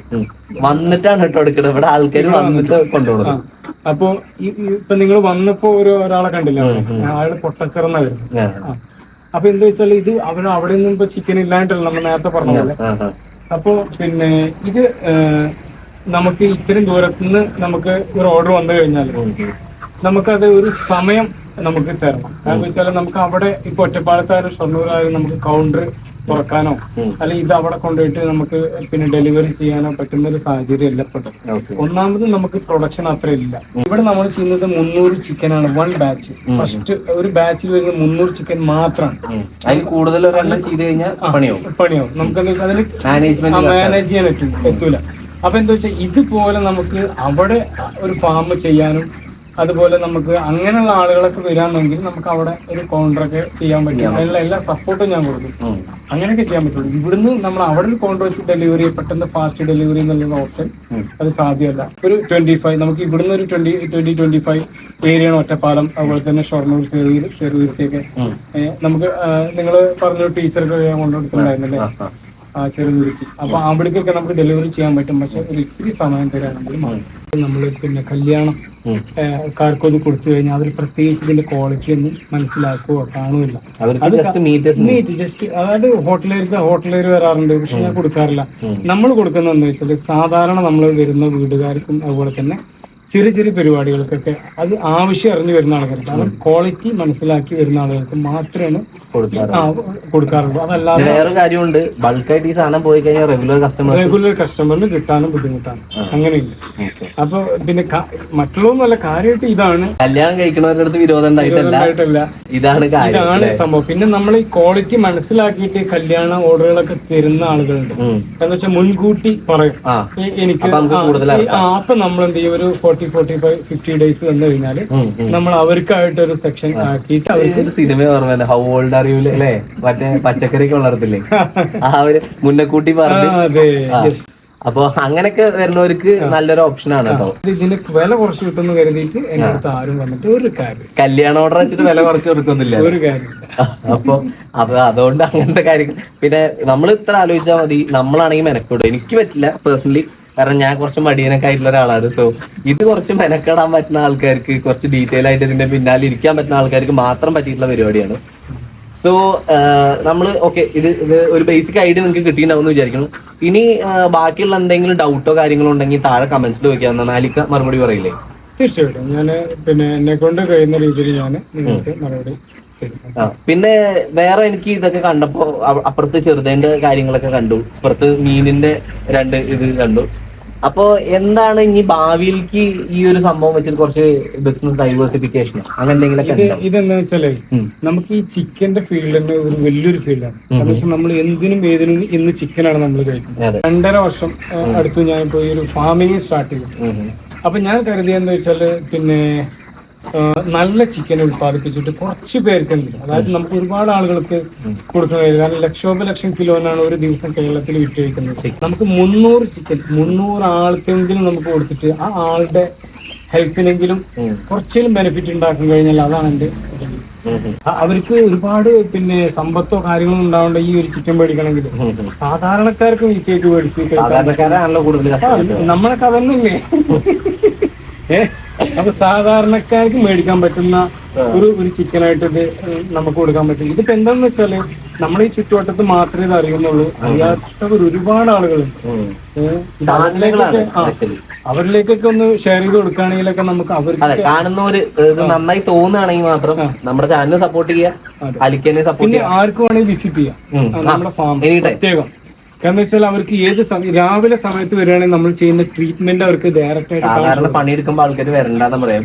വന്നിട്ടാണ് കേട്ടോ എടുക്കുന്നത് ഇവിടെ ആൾക്കാർ വന്നിട്ട് കൊണ്ടുപോകും അപ്പൊ ഇപ്പൊ നിങ്ങൾ വന്നപ്പോ ഒരു ഒരാളെ കണ്ടില്ല. അയാൾ പൊട്ടച്ചിറന്ന വരുന്നത്. അപ്പൊ എന്താ വെച്ചാൽ ഇത് അവർ അവിടെ നിന്നും ഇപ്പൊ ചിക്കൻ ഇല്ലാണ്ടല്ല നമ്മൾ നേരത്തെ പറഞ്ഞ പോലെ. അപ്പോ പിന്നെ ഇത് നമുക്ക് ഇത്രയും ദൂരത്തുനിന്ന് നമുക്ക് ഒരു ഓർഡർ വന്നു കഴിഞ്ഞാൽ. നമുക്കത് ഒരു സമയം നമുക്ക് തരണം. കാരണം വെച്ചാൽ നമുക്ക് അവിടെ ഇപ്പൊ ഒറ്റപ്പാലത്തായാലും ഷൊർണൂരായാലും നമുക്ക് കൗണ്ടർ തുറക്കാനോ. അല്ലെങ്കിൽ ഇത് അവിടെ കൊണ്ടുപോയിട്ട് നമുക്ക് പിന്നെ ഡെലിവറി ചെയ്യാനോ പറ്റുന്ന ഒരു സാഹചര്യം ഇല്ല ഇപ്പൊ ഓക്കെ. ഒന്നാമത് നമുക്ക് പ്രൊഡക്ഷൻ അത്ര ഇല്ല. ഇവിടെ നമ്മൾ ചെയ്യുന്നത് മുന്നൂറ് ചിക്കൻ ആണ് വൺ ബാച്ച് ഫസ്റ്റ് ഒരു ബാച്ചിൽ വരുന്ന മുന്നൂറ് ചിക്കൻ മാത്രമാണ് അതിൽ കൂടുതൽ ഒരെണ്ണം ചെയ്ത് കഴിഞ്ഞാൽ പണിയാവും. പണിയാവും. നമുക്ക് അതിൽ മാനേജ്മെന്റ് മാനേജ് ചെയ്യാൻ പറ്റും എത്തൂല അപ്പൊ എന്താ വെച്ചാൽ ഇതുപോലെ നമുക്ക് അവിടെ ഒരു ഫാം ചെയ്യാനും അതുപോലെ നമുക്ക് അങ്ങനെയുള്ള ആളുകളൊക്കെ വരാമെങ്കിൽ നമുക്ക് അവിടെ ഒരു കൗണ്ടറൊക്കെ ചെയ്യാൻ പറ്റും. അതിനുള്ള എല്ലാ സപ്പോർട്ടും ഞാൻ കൊടുക്കും. അങ്ങനെയൊക്കെ ചെയ്യാൻ പറ്റുള്ളൂ. ഇവിടുന്ന് നമ്മൾ അവിടെ ഒരു കൗണ്ടർ വെച്ച് ഡെലിവറി പെട്ടെന്ന് ഫാസ്റ്റ് ഡെലിവറി എന്നുള്ള ഓപ്ഷൻ അത് സാധ്യമല്ല. ഒരു ട്വന്റി ഫൈവ് നമുക്ക് ഇവിടുന്ന് ഒരു ട്വന്റി ട്വന്റി ട്വന്റി ഫൈവ് ഏരിയാണ് ഒറ്റപ്പാലം. അതുപോലെ തന്നെ ഷൊർണൂർ ചെറുതീർ ചെറുതീർത്തിയൊക്കെ നമുക്ക് നിങ്ങൾ പറഞ്ഞ ടീച്ചർക്ക് ഞാൻ കൊണ്ടുകൊടുത്തിട്ടുണ്ടായിരുന്നല്ലേ ആ ചെറുതുരുത്തി അപ്പൊ അവിടേക്കൊക്കെ നമുക്ക് ഡെലിവറി ചെയ്യാൻ പറ്റും. പക്ഷെ ഒരു ഇച്ചിരി സമയം തരാണെങ്കിൽ നമ്മൾ പിന്നെ കല്യാണം കാർക്കൊന്ന് കൊടുത്തു കഴിഞ്ഞാൽ അതിൽ പ്രത്യേകിച്ച് ഇതിന്റെ ക്വാളിറ്റി ഒന്നും മനസ്സിലാക്കുകയോ കാണുമില്ല മീറ്റ് ജസ്റ്റ് അതായത് ഹോട്ടലുകാർക്ക് ഹോട്ടലുകാർ വരാറുണ്ട് പക്ഷെ ഞാൻ കൊടുക്കാറില്ല. നമ്മൾ കൊടുക്കുന്ന എന്താ വെച്ചാൽ സാധാരണ നമ്മൾ വരുന്ന വീടുകാർക്കും അതുപോലെ തന്നെ ചെറിയ ചെറിയ പരിപാടികൾക്കൊക്കെ അത് ആവശ്യം അറിഞ്ഞു വരുന്ന ആൾക്കാർക്ക് കാരണം ക്വാളിറ്റി മനസ്സിലാക്കി വരുന്ന ആളുകൾക്ക് മാത്രമാണ് കൊടുക്കാറ് കൊടുക്കാറുള്ളൂ അതല്ലാതെ വേറെ കാര്യമുണ്ട്. ബൾക്കായിട്ട് ഈ സാധനം പോയി കഴിഞ്ഞാൽ റെഗുലർ കസ്റ്റമേഴ്സ് റെഗുലർ കസ്റ്റമറിന് കിട്ടാനും ബുദ്ധിമുട്ടാണ്. അങ്ങനെയില്ല അപ്പൊ പിന്നെ മറ്റുള്ളതൊന്നുമല്ല കാര്യമായിട്ട് ഇതാണ്. കല്യാണം കഴിക്കുന്നവരുടെ അടുത്ത് വിരോധം ഉണ്ടായിട്ടല്ല. ഇതാണ് ഇതാണ് സംഭവം. പിന്നെ നമ്മൾ ഈ ക്വാളിറ്റി മനസ്സിലാക്കിയിട്ട് കല്യാണ ഓർഡറുകളൊക്കെ തരുന്ന ആളുകളുണ്ട്. എന്താ എന്ന് വെച്ചാൽ മുൻകൂട്ടി പറയും. എനിക്ക് അപ്പൊ നമ്മൾ എന്ത് ചെയ്യും? ഒരു forty forty five fifty days വന്നു ഉം. നമ്മൾ അവർക്കായിട്ട് ഒരു സെക്ഷൻ ആക്കിയിട്ട് അവർക്ക് സിനിമ ഓർമ്മ ഹൗ ഓൾഡ് അറിയൂലേ അല്ലേ? മറ്റേ പച്ചക്കറിയൊക്കെ വളർത്തില്ലേ? ആ ഒരു മുന്നക്കൂട്ടി പറഞ്ഞു അതെ. അപ്പൊ അങ്ങനെയൊക്കെ വരുന്നവർക്ക് നല്ലൊരു ഓപ്ഷൻ ആണ് കേട്ടോ ഇത് ഇതിന് വില കുറച്ച് കിട്ടുന്നു കരുതിയിട്ട് എന്റെ അടുത്ത് ആരും വന്നിട്ട് ഒരു കാര്യം കല്യാണ ഓർഡർ വെച്ചിട്ട് വില കുറച്ച് കൊടുക്കുന്നില്ല. ഒരു കാര്യം അപ്പൊ അപ്പൊ അതുകൊണ്ട് അങ്ങനത്തെ കാര്യങ്ങൾ. പിന്നെ നമ്മൾ ഇത്ര ആലോചിച്ചാൽ മതി. നമ്മളാണെങ്കിൽ മെനക്കൂടും. എനിക്ക് പറ്റില്ല പേഴ്സണലി കാരണം ഞാൻ കുറച്ച് മടിയനൊക്കെ ആയിട്ടുള്ള ഒരാളാണ്. സോ ഇത് കുറച്ച് മെനക്കെടാൻ പറ്റുന്ന ആൾക്കാർക്ക് കുറച്ച് ഡീറ്റെയിൽ ആയിട്ട് ഇതിന്റെ പിന്നാലെ ഇരിക്കാൻ പറ്റുന്ന ആൾക്കാർക്ക് മാത്രം പറ്റിയിട്ടുള്ള പരിപാടിയാണ്. സോ നമ്മൾ ഓക്കെ ഇത് ഇത് ഒരു ബേസിക് ഐഡിയ നിങ്ങൾക്ക് കിട്ടിയിട്ടുണ്ടാവും എന്ന് വിചാരിക്കുന്നു. ഇനി ബാക്കിയുള്ള എന്തെങ്കിലും ഡൗട്ടോ കാര്യങ്ങളോ ഉണ്ടെങ്കിൽ താഴെ കമന്റ്സിൽ വെക്കാവുന്ന നാലിക്ക മറുപടി പറയില്ലേ? തീർച്ചയായിട്ടും. ഞാൻ പിന്നെ എന്നെ കൊണ്ട് കഴിയുന്ന രീതിയിൽ ഞാൻ നിങ്ങൾക്ക് മറുപടി പിന്നെ വേറെ എനിക്ക് ഇതൊക്കെ കണ്ടപ്പോ അപ്പുറത്ത് ചെറുതേന്റെ കാര്യങ്ങളൊക്കെ കണ്ടു. അപ്പുറത്ത് മീനിന്റെ രണ്ട് ഇത് കണ്ടു. അപ്പോ എന്താണ് ഇനി ഭാവിയിലേക്ക് ഈ ഒരു സംഭവം വെച്ചിട്ട് കുറച്ച് ബിസിനസ് ഡൈവേഴ്സിഫിക്കേഷൻ അങ്ങനെ ഇതെന്താ വെച്ചാലേ നമുക്ക് ഈ ചിക്കന്റെ ഫീൽഡ് തന്നെ ഒരു വലിയൊരു ഫീൽഡാണ് കാരണം വെച്ചാൽ നമ്മൾ എന്തിനും ഏതിനും ഇന്ന് ചിക്കനാണ് നമ്മൾ കഴിക്കുന്നത്. രണ്ടര വർഷം അടുത്ത് ഞാൻ ഇപ്പോൾ ഈ ഒരു ഫാമിങ് സ്റ്റാർട്ട് ചെയ്തു. അപ്പൊ ഞാൻ കരുതിയെന്ന് വെച്ചാൽ പിന്നെ നല്ല ചിക്കൻ ഉത്പാദിപ്പിച്ചിട്ട് കുറച്ച് പേർക്ക് അതായത് നമുക്ക് ഒരുപാട് ആളുകൾക്ക് കൊടുക്കാൻ കഴിയും കാരണം ലക്ഷോപലക്ഷം കിലോനാണ് ഒരു ദിവസം കേരളത്തിൽ വിറ്റഴിക്കുന്നത്. നമുക്ക് മുന്നൂറ് ചിക്കൻ മുന്നൂറ് ആൾക്കെങ്കിലും നമുക്ക് കൊടുത്തിട്ട് ആ ആളുടെ ഹെൽത്തിനെങ്കിലും കുറച്ചേലും ബെനിഫിറ്റ് ഉണ്ടാക്കാൻ കഴിഞ്ഞാൽ അതാണ് എന്റെ. ആ, അവർക്ക് ഒരുപാട് പിന്നെ സമ്പത്തോ കാര്യങ്ങളോ ഉണ്ടാവേണ്ട ഈ ഒരു ചിക്കൻ മേടിക്കണമെങ്കിൽ. സാധാരണക്കാർക്കും ഈ ചേച്ചി മേടിച്ചു സാധാരണക്കാരാണല്ലോ കൂടുതൽ നമ്മളൊക്കെ അതന്നെയല്ലേ ഏ? അപ്പൊ സാധാരണക്കാർക്ക് മേടിക്കാൻ പറ്റുന്ന ഒരു ഒരു ചിക്കനായിട്ട് ഇത് നമുക്ക് കൊടുക്കാൻ പറ്റും. ഇതിപ്പോ എന്താന്ന് വെച്ചാൽ നമ്മുടെ ഈ ചുറ്റുവട്ടത്ത് മാത്രമേ ഇത് അറിയുന്നുള്ളൂ. അറിയാത്തവർ ഒരുപാട് ആളുകളുണ്ട്. അവരിലേക്കൊക്കെ- ഒന്ന് ഷെയർ ചെയ്ത് കൊടുക്കുകയാണെങ്കിലൊക്കെ നമുക്ക് അവർക്ക് കാണുന്നവര് ഇത് നന്നായി തോന്നുകയാണെങ്കിൽ മാത്രം നമ്മുടെ ചാനൽ സപ്പോർട്ട് ചെയ്യുക. അലിക്കനെ സപ്പോർട്ട് ആർക്കും വേണമെങ്കിൽ വിസിറ്റ് ചെയ്യാം. നമ്മുടെ ഫാം പ്രത്യേകം. കാരണം വെച്ചാൽ അവർക്ക് ഏത് രാവിലെ സമയത്ത് വരികയാണെങ്കിൽ നമ്മൾ ചെയ്യുന്ന ട്രീറ്റ്മെന്റ് അവർക്ക് ഡയറക്റ്റ് ആയിട്ട് പണിയെടുക്കുമ്പോൾ ആൾക്കാർ വരണ്ടെന്ന് പറയാം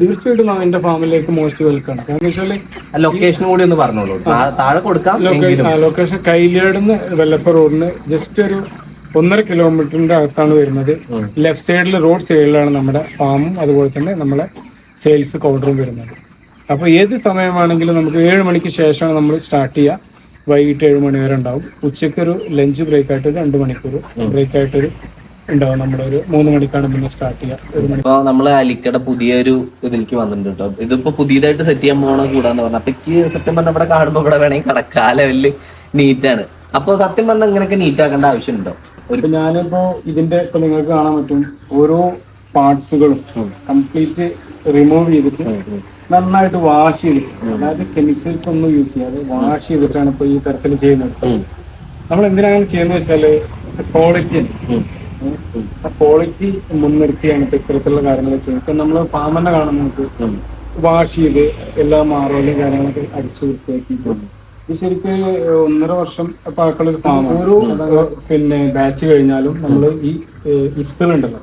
തീർച്ചയായിട്ടും അവന്റെ എന്റെ ഫാമിലേക്ക് മോസ്റ്റ് വെൽക്കം കാരണം വെച്ചാൽ ലൊക്കേഷൻ കൂടി ഒന്ന് പറഞ്ഞോളൂ. താഴെ കൊടുക്കാം ലൊക്കേഷൻ കൈലേടുന്ന് വെല്ലപ്പ റോഡിന് ജസ്റ്റ് ഒരു ഒന്നര കിലോമീറ്ററിന്റെ അകത്താണ് വരുന്നത്. ലെഫ്റ്റ് സൈഡിൽ റോഡ് സൈഡിലാണ് നമ്മുടെ ഫാമും അതുപോലെ തന്നെ നമ്മുടെ സെയിൽസ് കൗണ്ടറും വരുന്നത്. അപ്പോൾ ഏത് സമയമാണെങ്കിലും നമുക്ക് ഏഴ് മണിക്ക് ശേഷമാണ് നമ്മൾ സ്റ്റാർട്ട് ചെയ്യുക. വൈകിട്ട് ഏഴ് മണി വരെ ഉണ്ടാവും. ഉച്ചയ്ക്ക് ഒരു ലഞ്ച് ബ്രേക്ക് ആയിട്ട് രണ്ട് മണിക്കൂർ ബ്രേക്ക് ആയിട്ട് ഒരു ഉണ്ടാവും. നമ്മുടെ ഒരു മൂന്ന് മണിക്കാണ് പിന്നെ സ്റ്റാർട്ട് ചെയ്യുക. ഒരു മണി ഇപ്പൊ നമ്മൾ അലിക്കയുടെ പുതിയൊരു ഇതിലേക്ക് വന്നിട്ടുണ്ട് കേട്ടോ. ഇതിപ്പോ പുതിയതായിട്ട് സെറ്റ് ചെയ്യാൻ പോണ കൂടാന്ന് പറഞ്ഞു അപ്പൊ ഈ സത്യം പറഞ്ഞ ഇവിടെ കാണുമ്പോ ഇവിടെ വേണമെങ്കിൽ കടക്കാ. ലെവലിൽ നീറ്റാണ് അപ്പൊ സത്യം പറഞ്ഞാൽ ഇങ്ങനെയൊക്കെ നീറ്റ് ആക്കേണ്ട ആവശ്യമുണ്ടോ? ഒരു ഇപ്പൊ ഞാനിപ്പോ ഇതിന്റെ ഇപ്പൊ നിങ്ങൾക്ക് കാണാൻ പറ്റും. ഓരോ പാർട്സുകളും കംപ്ലീറ്റ് റിമൂവ് ചെയ്തിട്ട്. നന്നായിട്ട് വാഷ് ചെയ്ത് അതായത് കെമിക്കൽസ് ഒന്നും യൂസ് ചെയ്യാതെ വാഷ് ചെയ്തിട്ടാണ് ഇപ്പൊ ഈ തരത്തിൽ ചെയ്യുന്നത്. നമ്മൾ എന്തിനാണ് ചെയ്യുന്നത് വെച്ചാൽ ക്വാളിറ്റി ആ ക്വാളിറ്റി മുൻനിർത്തിയാണ് ഇപ്പൊ ഇത്തരത്തിലുള്ള കാര്യങ്ങൾ ചെയ്യുന്നത്. ഇപ്പൊ നമ്മൾ ഫാം തന്നെ ഉം, വാഷ് ചെയ്ത് എല്ലാ മാറോലും കാര്യങ്ങളൊക്കെ അടിച്ചു വൃത്തിയാക്കി ഇത് ശരിക്കും ഒന്നര വർഷം പഴക്കമുള്ള ഒരു ഫാം ഓരോ പിന്നെ ബാച്ച് കഴിഞ്ഞാലും നമ്മൾ ഈ ഇത്തലുണ്ടല്ലോ.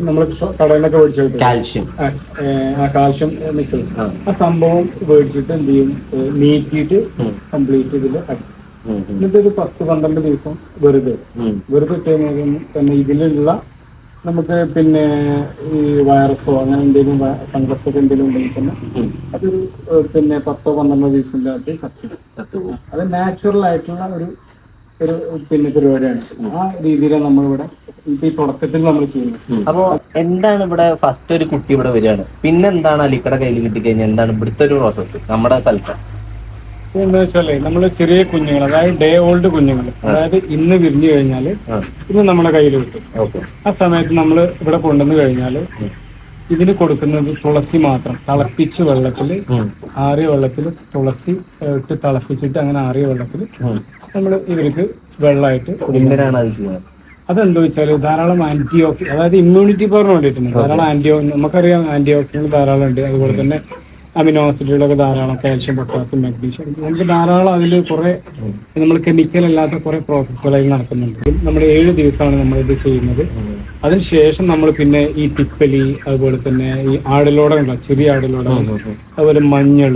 നമ്മൾ കടയിൽ നിന്നൊക്കെ മേടിച്ചു കാൽഷ്യം. ആ, കാൽഷ്യം മിക്സ് ആ. സംഭവം മേടിച്ചിട്ട് എന്ത് ചെയ്യും? നീക്കിയിട്ട് കംപ്ലീറ്റ് ഇതിൽ അടിക്കും. എന്നിട്ട് ഒരു പത്ത് പന്ത്രണ്ട് ദിവസം വെറുതെ. വെറുതെ ഇട്ട് കഴിഞ്ഞാൽ തന്നെ ഇതിലുള്ള നമുക്ക് പിന്നെ ഈ വൈറസോ അങ്ങനെ എന്തെങ്കിലും ഫംഗസ് ഒക്കെ എന്തെങ്കിലും ഉണ്ടെങ്കിൽ തന്നെ. അതൊരു പിന്നെ പത്തോ പന്ത്രണ്ടോ ദിവസത്തിന്റെ അകത്ത് ചത്തു അത് നാച്ചുറൽ ആയിട്ടുള്ള ഒരു ഒരു പിന്നെ പരിപാടിയാണ്. ആ രീതിയിലാണ് നമ്മളിവിടെ ഇപ്പൊ ഈ തുടക്കത്തിൽ നമ്മൾ ചെയ്യുന്നത്. അപ്പോ എന്താണ് ഇവിടെ ഫസ്റ്റ് ഒരു കുട്ടി ഇവിടെ വരികയാണ്? പിന്നെ എന്താണ് അലിക്കട കയ്യിൽ കിട്ടിക്കഴിഞ്ഞാൽ എന്താണ് ഇവിടുത്തെ ഒരു പ്രോസസ്സ് നമ്മുടെ സ്ഥലത്ത്. എന്താ വെച്ചാലേ നമ്മൾ ചെറിയ കുഞ്ഞുങ്ങൾ അതായത് ഡേ ഓൾഡ് കുഞ്ഞുങ്ങൾ അതായത് ഇന്ന് വിരിഞ്ഞു കഴിഞ്ഞാൽ ഇന്ന് നമ്മുടെ കയ്യിൽ കിട്ടും. ആ സമയത്ത് നമ്മൾ ഇവിടെ കൊണ്ടുവന്ന് കഴിഞ്ഞാൽ ഇതിന് കൊടുക്കുന്നത് തുളസി മാത്രം. തിളപ്പിച്ച് വെള്ളത്തിൽ ആറിയ വെള്ളത്തിൽ തുളസി ഇട്ട് തിളപ്പിച്ചിട്ട് അങ്ങനെ ആറിയ വെള്ളത്തിൽ നമ്മൾ ഇവർക്ക് വെള്ളമായിട്ട് കൊടുക്കും എന്തിനാണ് അത് ചെയ്യുന്നത്. അതെന്താ വെച്ചാൽ ധാരാളം ആന്റി ഓക്സി അതായത് ഇമ്മ്യൂണിറ്റി പവറിന് വേണ്ടിയിട്ടുണ്ട്. ധാരാളം ആന്റി നമുക്കറിയാം ആന്റി ഓക്സിഡന്റ് ധാരാളം ഉണ്ട്. അതുപോലെ തന്നെ അമിനോ ആസിഡുകളൊക്കെ ധാരാളം കാൽഷ്യം പൊട്ടാസ്യം മാഗ്നീഷ്യം നമുക്ക് ധാരാളം അതിൽ കുറെ നമ്മൾ കെമിക്കൽ അല്ലാത്ത കുറെ പ്രോസസ്സുകളായി നടക്കുന്നുണ്ട്. നമ്മൾ ഏഴ് ദിവസമാണ് നമ്മൾ ഇത് ചെയ്യുന്നത് അതിനുശേഷം നമ്മൾ പിന്നെ ഈ തിപ്പലി അതുപോലെ തന്നെ ഈ ആടിലോട ഉണ്ടോ ചെറിയ ആടലോടങ്ങൾ അതുപോലെ മഞ്ഞൾ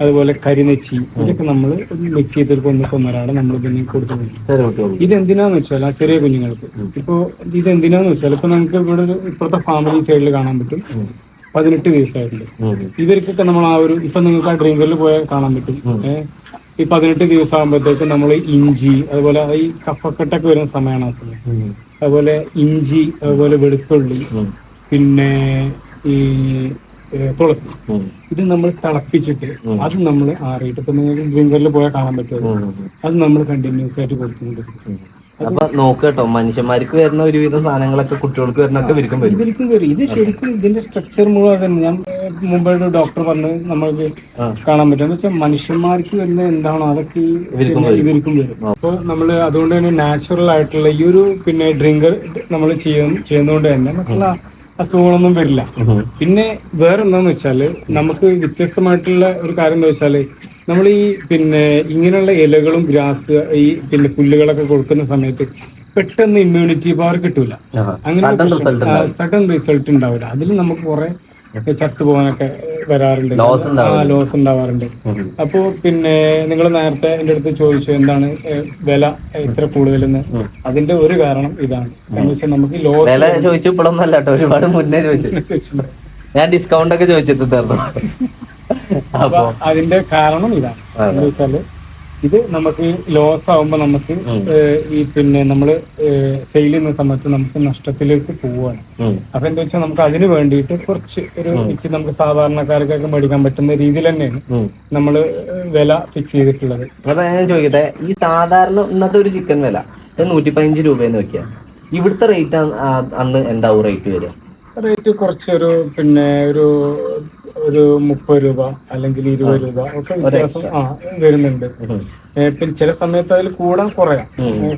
അതുപോലെ കരിനെച്ചി ഇതൊക്കെ നമ്മൾ മിക്സ് ചെയ്തിട്ട് കൊന്ന് കൊന്നൊരാളെ നമ്മൾ പിന്നെ കൊടുത്തു ഇത് എന്തിനാന്ന് വെച്ചാൽ ആ ചെറിയ കുഞ്ഞുങ്ങൾക്ക്. ഇപ്പോ ഇത് എന്തിനാന്ന് വെച്ചാൽ ഇപ്പൊ നമുക്ക് ഇവിടെ ഒരു ഇപ്പോഴത്തെ ഫാമിലി സൈഡിൽ കാണാൻ പറ്റും. പതിനെട്ട് ദിവസമായിട്ടുണ്ട് ഇവർക്കൊക്കെ നമ്മൾ ആ ഒരു ഇപ്പൊ നിങ്ങൾക്ക് ആ ഡ്രിങ്കറിൽ പോയാൽ കാണാൻ പറ്റും. ഈ പതിനെട്ട് ദിവസം ആകുമ്പോഴത്തേക്ക് നമ്മൾ ഇഞ്ചി അതുപോലെ ഈ കഫക്കെട്ടൊക്കെ വരുന്ന സമയമാണ് ആ സമയം അതുപോലെ ഇഞ്ചി അതുപോലെ വെളുത്തുള്ളി പിന്നെ ഈ തുളസി. ഇത് നമ്മൾ തിളപ്പിച്ചിട്ട് അത് നമ്മൾ ആറിയിട്ട് ഇപ്പൊ നിങ്ങൾക്ക് ഡ്രിങ്കറിൽ പോയാൽ കാണാൻ പറ്റുമോ അത് നമ്മൾ കണ്ടിന്യൂസ് ആയിട്ട് കൊടുക്കുന്നുണ്ട് അപ്പൊ നോക്ക് കേട്ടോ മനുഷ്യന്മാർക്ക് വരുന്ന ഒരുവിധം സാധനങ്ങളൊക്കെ കുട്ടികൾക്ക് വരുന്നൊക്കെ ഇവർക്കും വരും. ഇവർക്കും വരും. ഇത് ശരിക്കും ഇതിന്റെ സ്ട്രക്ചർ മുഴുവൻ തന്നെ ഞാൻ മുമ്പേ ഒരു ഡോക്ടർ പറഞ്ഞ് നമ്മൾക്ക് കാണാൻ പറ്റും. എന്ന് വെച്ചാൽ മനുഷ്യന്മാർക്ക് വരുന്ന എന്താണോ അതൊക്കെ ഇവർക്കും വരും. അപ്പോൾ നമ്മൾ അതുകൊണ്ട് തന്നെ നാച്ചുറൽ ആയിട്ടുള്ള ഈ ഒരു പിന്നെ ഡ്രിങ്കർ നമ്മൾ ചെയ്യുന്ന ചെയ്യുന്നതുകൊണ്ട് തന്നെ മറ്റുള്ള അസുഖങ്ങളൊന്നും വരില്ല. പിന്നെ വേറെ എന്താന്ന് വെച്ചാൽ നമുക്ക് വ്യത്യസ്തമായിട്ടുള്ള ഒരു കാര്യം എന്താ വെച്ചാൽ നമ്മൾ ഈ പിന്നെ ഇങ്ങനെയുള്ള ഇലകളും ഗ്രാസ് ഈ പിന്നെ പുല്ലുകളൊക്കെ കൊടുക്കുന്ന സമയത്ത് പെട്ടെന്ന് ഇമ്മ്യൂണിറ്റി പവർ കിട്ടൂല. അങ്ങനെ സഡൻ റിസൾട്ട് ഉണ്ടാവില്ല. അതിൽ നമുക്ക് കുറെ ചത്തു പോകാനൊക്കെ വരാറുണ്ട്. ലോസ് ഉണ്ടാവാറുണ്ട്. അപ്പോ പിന്നെ നിങ്ങൾ നേരത്തെ എന്റെ അടുത്ത് ചോദിച്ചു എന്താണ് വില ഇത്ര കൂടുതലെന്ന്. അതിന്റെ ഒരു കാരണം ഇതാണ്. വെച്ചാൽ നമുക്ക് ലോസ് വില കേട്ടോ ഒരുപാട് മുന്നേ ചോദിച്ചു. ഞാൻ ഡിസ്കൗണ്ട് ഒക്കെ ചോദിച്ചിട്ടുണ്ടായിരുന്നു അപ്പൊ. അതിന്റെ കാരണം ഇതാണ്. എന്താ വെച്ചാൽ ഇത് നമുക്ക് ലോസ് ആവുമ്പോ നമുക്ക് ഈ പിന്നെ നമ്മൾ സെയിൽ ചെയ്യുന്ന സമയത്ത് നമുക്ക് നഷ്ടത്തിലേക്ക് പോവാണ്. അപ്പൊ എന്താ വെച്ചാൽ നമുക്ക് അതിന് വേണ്ടിയിട്ട് കുറച്ച് ഒരു ഇച്ചിരി നമുക്ക് സാധാരണക്കാർക്കൊക്കെ മേടിക്കാൻ പറ്റുന്ന രീതിയിൽ തന്നെയാണ് നമ്മൾ നമ്മൾ വില ഫിക്സ് ചെയ്തിട്ടുള്ളത്. അപ്പൊ ഞാൻ ചോദിക്കട്ടെ ഈ സാധാരണ ഇന്നത്തെ ഒരു ചിക്കൻ വില നൂറ്റി പതിനഞ്ച് രൂപയെന്ന് വെക്കാം. ഇവിടുത്തെ റേറ്റ് അന്ന് എന്താവും റേറ്റ് വരിക? റേറ്റ് കുറച്ചൊരു പിന്നെ ഒരു ഒരു മുപ്പത് രൂപ അല്ലെങ്കിൽ ഇരുപത് രൂപ ഒക്കെ വ്യത്യാസം ആ വരുന്നുണ്ട്. പിന്നെ ചില സമയത്ത് അതിൽ കൂടാൻ കുറയാം.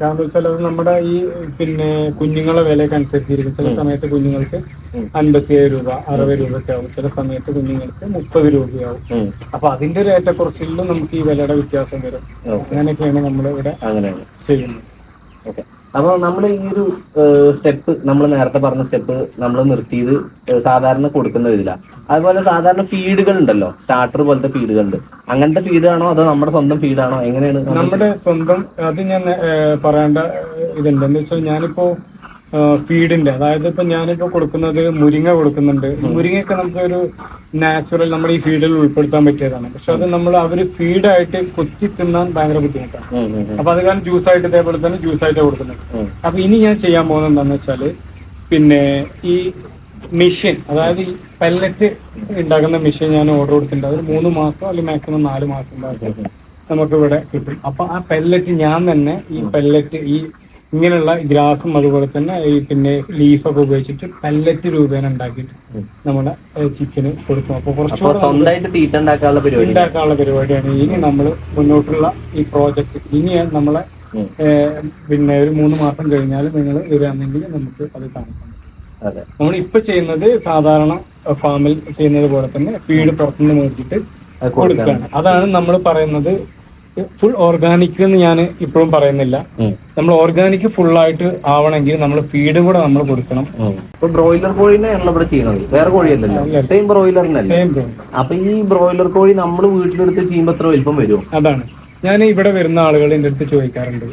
കാരണം വെച്ചാൽ അത് നമ്മുടെ ഈ പിന്നെ കുഞ്ഞുങ്ങളെ വിലയൊക്കെ അനുസരിച്ചിരിക്കും. ചില സമയത്ത് കുഞ്ഞുങ്ങൾക്ക്. അൻപത്തിയേഴ് രൂപ അറുപത് രൂപയൊക്കെ ആവും. ചില സമയത്ത് കുഞ്ഞുങ്ങൾക്ക് മുപ്പത് രൂപയാവും. അപ്പൊ അതിന്റെ ഒരു ഏറ്റക്കുറച്ചിലും നമുക്ക് ഈ വിലയുടെ വ്യത്യാസം വരും. അങ്ങനെയൊക്കെയാണ് നമ്മൾ ഇവിടെ ചെയ്യുന്നത്. ഓക്കെ. അപ്പൊ നമ്മൾ ഈ ഒരു സ്റ്റെപ്പ് നമ്മൾ നേരത്തെ പറഞ്ഞ സ്റ്റെപ്പ് നമ്മൾ നിർത്തിയത് സാധാരണ കൊടുക്കുന്ന ഇതിലാണ് അതുപോലെ സാധാരണ ഫീഡുകൾ ഉണ്ടല്ലോ സ്റ്റാർട്ടർ പോലത്തെ ഫീഡുകൾ ഉണ്ട്. അങ്ങനത്തെ ഫീഡാണോ അതോ നമ്മുടെ സ്വന്തം ഫീഡാണോ എങ്ങനെയാണ് നമ്മുടെ സ്വന്തം അത് ഞാൻ പറയേണ്ട ഇതുണ്ട്. എന്ന് വെച്ചാൽ ഞാനിപ്പോ ഫീഡിന്റെ അതായത് ഇപ്പൊ ഞാനിപ്പോ കൊടുക്കുന്നത് മുരിങ്ങ കൊടുക്കുന്നുണ്ട്. മുരിങ്ങയൊക്കെ നമുക്കൊരു നാച്ചുറൽ നമ്മൾ ഈ ഫീഡിൽ ഉൾപ്പെടുത്താൻ പറ്റിയതാണ്. പക്ഷെ അത് നമ്മൾ അവർ ഫീഡായിട്ട് കൊത്തി തിന്നാൻ ഭയങ്കര ബുദ്ധിമുട്ടാണ്. അപ്പൊ അത് കാരണം ജ്യൂസ് ആയിട്ട് ഇതേപോലെ തന്നെ ജ്യൂസ് ആയിട്ട് കൊടുക്കുന്നത്. അപ്പൊ ഇനി ഞാൻ ചെയ്യാൻ പോകുന്നത് എന്താണെന്ന് വെച്ചാൽ പിന്നെ ഈ മെഷീൻ അതായത് ഈ പെല്ലറ്റ് ഉണ്ടാക്കുന്ന മെഷീൻ ഞാൻ ഓർഡർ കൊടുത്തിട്ടുണ്ട്. അത് മൂന്ന് മാസം അല്ലെങ്കിൽ മാക്സിമം നാല് മാസം നമുക്ക് ഇവിടെ കിട്ടും. അപ്പൊ ആ പെല്ലറ്റ് ഞാൻ തന്നെ ഈ പെല്ലറ്റ് ഈ ഇങ്ങനെയുള്ള ഗ്രാസും അതുപോലെ തന്നെ ഈ പിന്നെ ലീഫൊക്കെ ഉപയോഗിച്ചിട്ട് പല്ലറ്റ് രൂപേണ ഉണ്ടാക്കിയിട്ട്. നമ്മുടെ ചിക്കന് കൊടുക്കും. അപ്പൊ അപ്പൊ കുറച്ചുകൂടെ സ്വന്തമായിട്ട് തീറ്റ ഉണ്ടാക്കാനുള്ള പരിപാടി ഉണ്ടാക്കാനുള്ള പരിപാടിയാണ്. ഇനി നമ്മൾ മുന്നോട്ടുള്ള ഈ പ്രോജക്റ്റ് ഇനി നമ്മളെ പിന്നെ ഒരു മൂന്ന് മാസം കഴിഞ്ഞാൽ നിങ്ങൾ വരികയാണെങ്കിൽ നമുക്ക് അത് കാണിക്കാം നമ്മൾ ഇപ്പൊ ചെയ്യുന്നത് സാധാരണ ഫാമിൽ ചെയ്യുന്നത് പോലെ തന്നെ ഫീഡ് പുറത്തുനിന്ന് മേടിച്ചിട്ട് കൊടുക്കുകയാണ് അതാണ് നമ്മൾ പറയുന്നത് ഫുൾ ഓർഗാനിക് എന്ന് ഞാൻ ഇപ്പോഴും പറയുന്നില്ല. നമ്മൾ ഓർഗാനിക് ഫുൾ ആയിട്ട് ആവണമെങ്കിൽ നമ്മൾ ഫീഡ് കൂടെ നമ്മൾ കൊടുക്കണം. ഇപ്പൊ ബ്രോയിലർ കോഴിനെയാണല്ലോ ഇവിടെ ചെയ്യുന്നത്. വേറെ കോഴിയല്ലല്ലോ അല്ല. സെയിം ബ്രോയിലറിനല്ലേ സെയിം അപ്പൊ ഈ ബ്രോയിലർ കോഴി നമ്മൾ വീട്ടിലെടുത്ത് ചെയ്യുമ്പോ എത്ര വലിപ്പം വരുമോ അതാണ്. ഞാൻ ഇവിടെ വരുന്ന ആളുകൾ എന്റെ അടുത്ത് ചോദിക്കാറുണ്ട്.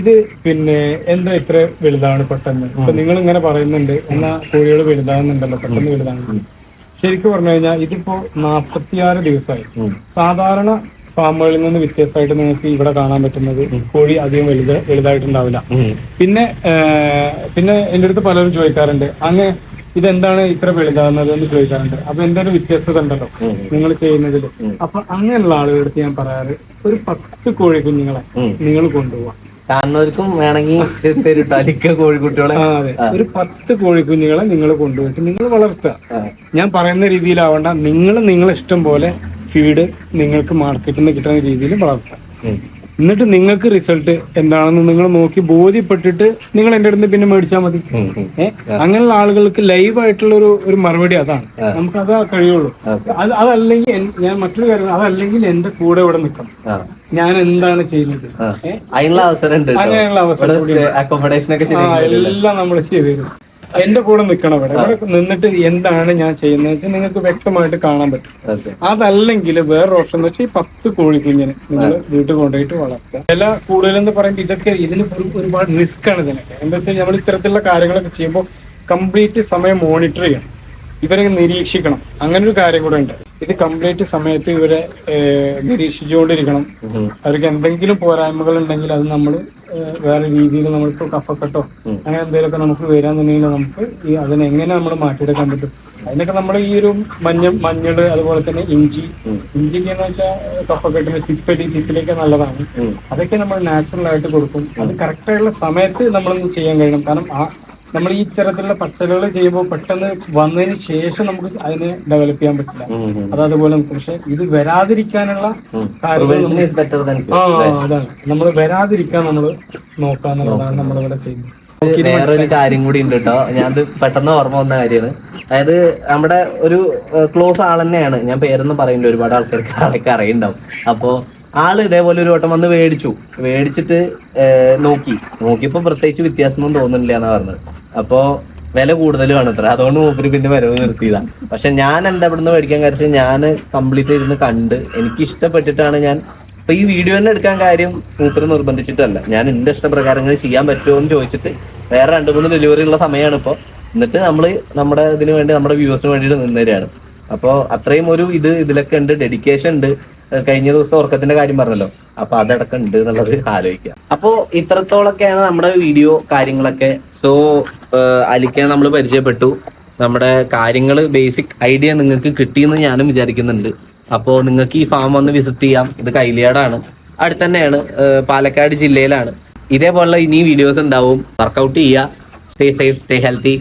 ഇത് പിന്നെ എന്താ ഇത്ര വലുതാണ് പെട്ടെന്ന്? ഇപ്പൊ നിങ്ങൾ ഇങ്ങനെ പറയുന്നുണ്ട്. എന്നാ കോഴികൾ വലുതാകുന്നുണ്ടല്ലോ? പെട്ടെന്ന് വലുതാണ് ശരിക്കും പറഞ്ഞു കഴിഞ്ഞാൽ ഇതിപ്പോ നാപ്പത്തിയാറ് ദിവസമായി. സാധാരണ ഫാമുകളിൽ നിന്ന് വ്യത്യസ്തമായിട്ട് നിങ്ങൾക്ക് ഇവിടെ കാണാൻ പറ്റുന്നത് കോഴി അധികം വലുത് വലുതായിട്ടുണ്ടാവില്ല. പിന്നെ പിന്നെ എന്റെ അടുത്ത് പലരും ചോദിക്കാറുണ്ട് അങ്ങ് ഇതെന്താണ് ഇത്ര വലുതാകുന്നത് എന്ന് ചോദിക്കാറുണ്ട്. അപ്പൊ എന്തൊരു വ്യത്യസ്തത ഉണ്ടല്ലോ നിങ്ങൾ ചെയ്യുന്നതിൽ അപ്പൊ അങ്ങനെയുള്ള ആളുകളുടെ അടുത്ത് ഞാൻ പറയാറ് ഒരു പത്ത് കോഴി കുഞ്ഞുങ്ങളെ നിങ്ങൾ കൊണ്ടുപോവാം. കാണുന്നവർക്കും വേണമെങ്കിൽ കോഴിക്കുട്ടികളെ ആ, അതെ. ഒരു പത്ത് കോഴിക്കുഞ്ഞുങ്ങളെ നിങ്ങൾ കൊണ്ടുപോയിട്ട് നിങ്ങൾ വളർത്തുക. ഞാൻ പറയുന്ന രീതിയിലാവണ്ട നിങ്ങൾ നിങ്ങളെ ഇഷ്ടം പോലെ ഫീഡ് നിങ്ങൾക്ക് മാർക്കറ്റിൽ നിന്ന് കിട്ടുന്ന രീതിയിൽ വളർത്താം. എന്നിട്ട് നിങ്ങൾക്ക് റിസൾട്ട് എന്താണെന്ന് നിങ്ങൾ നോക്കി ബോധ്യപ്പെട്ടിട്ട് നിങ്ങൾ എന്റെ അടുത്ത് പിന്നെ മേടിച്ചാൽ മതി. അങ്ങനെയുള്ള ആളുകൾക്ക് ലൈവ് ആയിട്ടുള്ള ഒരു ഒരു മറുപടി അതാണ്. നമുക്ക് അതാ കഴിയുള്ളൂ. അത് അതല്ലെങ്കിൽ ഞാൻ മറ്റൊരു കാര്യം അതല്ലെങ്കിൽ എന്റെ കൂടെ ഇവിടെ നിൽക്കണം. ഞാൻ എന്താണ് ചെയ്യുന്നത്? അതിനുള്ള അവസരം അങ്ങനെയുള്ള അവസരം എല്ലാം നമ്മൾ ചെയ്തു തരും. എന്റെ കൂടെ നിൽക്കണം ഇവിടെ. ഇവിടെ നിന്നിട്ട് എന്താണ് ഞാൻ ചെയ്യുന്നത് വെച്ചാൽ നിങ്ങൾക്ക് വ്യക്തമായിട്ട് കാണാൻ പറ്റും. അതല്ലെങ്കിൽ വേറെ ഓപ്ഷൻ എന്ന് വെച്ചാൽ ഈ പത്ത് കോഴിക്കുഞ്ഞിനെ നിങ്ങൾ വീട്ടിൽ കൊണ്ടുപോയിട്ട് വളർത്തുക. വില കൂടുതലെന്ന് പറയുമ്പോൾ ഇതൊക്കെ ഇതിന് ഒരുപാട് റിസ്ക് ആണ് ഇതിനൊക്കെ. എന്താ വെച്ചാൽ നമ്മൾ ഇത്തരത്തിലുള്ള കാര്യങ്ങളൊക്കെ ചെയ്യുമ്പോൾ കംപ്ലീറ്റ് സമയം മോണിറ്റർ ചെയ്യണം. ഇവരെ നിരീക്ഷിക്കണം. അങ്ങനെ ഒരു കാര്യം കൂടെ ഉണ്ട്. ഇത് കംപ്ലീറ്റ് സമയത്ത് ഇവരെ നിരീക്ഷിച്ചുകൊണ്ടിരിക്കണം. അവർക്ക് എന്തെങ്കിലും പോരായ്മകൾ ഉണ്ടെങ്കിൽ അത് നമ്മൾ വേറെ രീതിയിൽ നമ്മളിപ്പോൾ കഫക്കെട്ടോ അങ്ങനെ എന്തെങ്കിലുമൊക്കെ നമുക്ക് വരാന്നുണ്ടെങ്കിൽ നമുക്ക് ഈ അതിനെ എങ്ങനെ നമ്മൾ മാറ്റിയെടുക്കാൻ പറ്റും? അതിനൊക്കെ നമ്മൾ ഈ ഒരു മഞ്ഞ മഞ്ഞൾ അതുപോലെ തന്നെ ഇഞ്ചി. ഇഞ്ചിക്ക് എന്ന് വെച്ചാൽ കഫക്കെട്ടിന് തിപ്പടി തിപ്പിലേക്ക് നല്ലതാണ്. അതൊക്കെ നമ്മൾ നാച്ചുറൽ ആയിട്ട് കൊടുക്കും. അത് കറക്റ്റ് ആയിട്ടുള്ള സമയത്ത് നമ്മളൊന്ന് ചെയ്യാൻ കഴിയണം. കാരണം ആ നമ്മൾ ഈ ഇത്തരത്തിലുള്ള പച്ചലുകൾ ചെയ്യുമ്പോൾ പെട്ടെന്ന് വന്നതിന് ശേഷം നമുക്ക് അതിനെ ഡെവലപ്പ് ചെയ്യാൻ പറ്റില്ല. അത് അതുപോലെ നമുക്ക് പക്ഷെ ഇത് വരാതിരിക്കാനുള്ള അതാണ്. നമ്മൾ വരാതിരിക്കാൻ നമ്മൾ നോക്കാന്നുള്ളതാണ് നമ്മളിവിടെ ചെയ്യുന്നത്. വേറൊരു കാര്യം കൂടി ഉണ്ട് കേട്ടോ. ഞാനത് പെട്ടെന്ന് ഓർമ്മ വന്ന കാര്യമാണ്. അതായത് നമ്മുടെ ഒരു ക്ലോസ് ആൾ തന്നെയാണ്. ഞാൻ പേരൊന്നും പറയുന്നുണ്ട് ഒരുപാട് ആൾക്കാർക്ക് ആളൊക്കെ അറിയുണ്ടാവും അപ്പോ ആൾ ഇതേപോലെ ഒരു വട്ടം വന്ന് മേടിച്ചു. മേടിച്ചിട്ട് നോക്കി. നോക്കിയപ്പോ പ്രത്യേകിച്ച് വ്യത്യാസമൊന്നും തോന്നുന്നില്ല എന്നാ പറഞ്ഞത്. അപ്പോ വില കൂടുതലുമാണ് അത്ര അതുകൊണ്ട് മൂപ്പര് പിന്നെ വരവ് നിർത്തിയതാ. പക്ഷെ ഞാൻ എന്താ ഇവിടുന്ന് മേടിക്കാൻ കാര്യം ഞാൻ കംപ്ലീറ്റ് ഇരുന്ന് കണ്ട് എനിക്ക് ഇഷ്ടപ്പെട്ടിട്ടാണ് ഞാൻ ഇപ്പൊ ഈ വീഡിയോ തന്നെ എടുക്കാൻ കാര്യം മൂപ്പര് നിർബന്ധിച്ചിട്ടല്ല. ഞാൻ എന്റെ ഇഷ്ടപ്രകാരങ്ങൾ ചെയ്യാൻ പറ്റുമോ എന്ന് ചോദിച്ചിട്ട് വേറെ രണ്ട് മൂന്ന് ഡെലിവറി ഉള്ള സമയമാണ് ഇപ്പൊ. എന്നിട്ട് നമ്മൾ നമ്മുടെ ഇതിന് വേണ്ടി നമ്മുടെ വ്യൂവേഴ്സിന് വേണ്ടിയിട്ട് നിന്നവരാണ് അപ്പോ അത്രയും ഒരു ഇത് ഇതിലൊക്കെ ഉണ്ട് ഡെഡിക്കേഷൻ ഉണ്ട്. കഴിഞ്ഞ ദിവസം ഉറക്കത്തിന്റെ കാര്യം പറഞ്ഞല്ലോ. അപ്പൊ അതടക്കം ഉണ്ട് എന്നുള്ളത് ആലോചിക്കാം അപ്പോ ഇത്രത്തോളൊക്കെയാണ് നമ്മുടെ വീഡിയോ കാര്യങ്ങളൊക്കെ. സോ അലിക്കാൻ നമ്മൾ പരിചയപ്പെട്ടു. നമ്മുടെ കാര്യങ്ങൾ ബേസിക് ഐഡിയ നിങ്ങൾക്ക് കിട്ടിയെന്ന് ഞാനും വിചാരിക്കുന്നുണ്ട്. അപ്പോ നിങ്ങൾക്ക് ഈ ഫാം വന്ന് വിസിറ്റ് ചെയ്യാം. ഇത് കൈലിയാടാണ്. അടുത്ത് തന്നെയാണ് പാലക്കാട് ജില്ലയിലാണ്. ഇതേപോലുള്ള ഇനി വീഡിയോസ് ഉണ്ടാവും. വർക്കൗട്ട് ചെയ്യുക. Stay safe stay healthy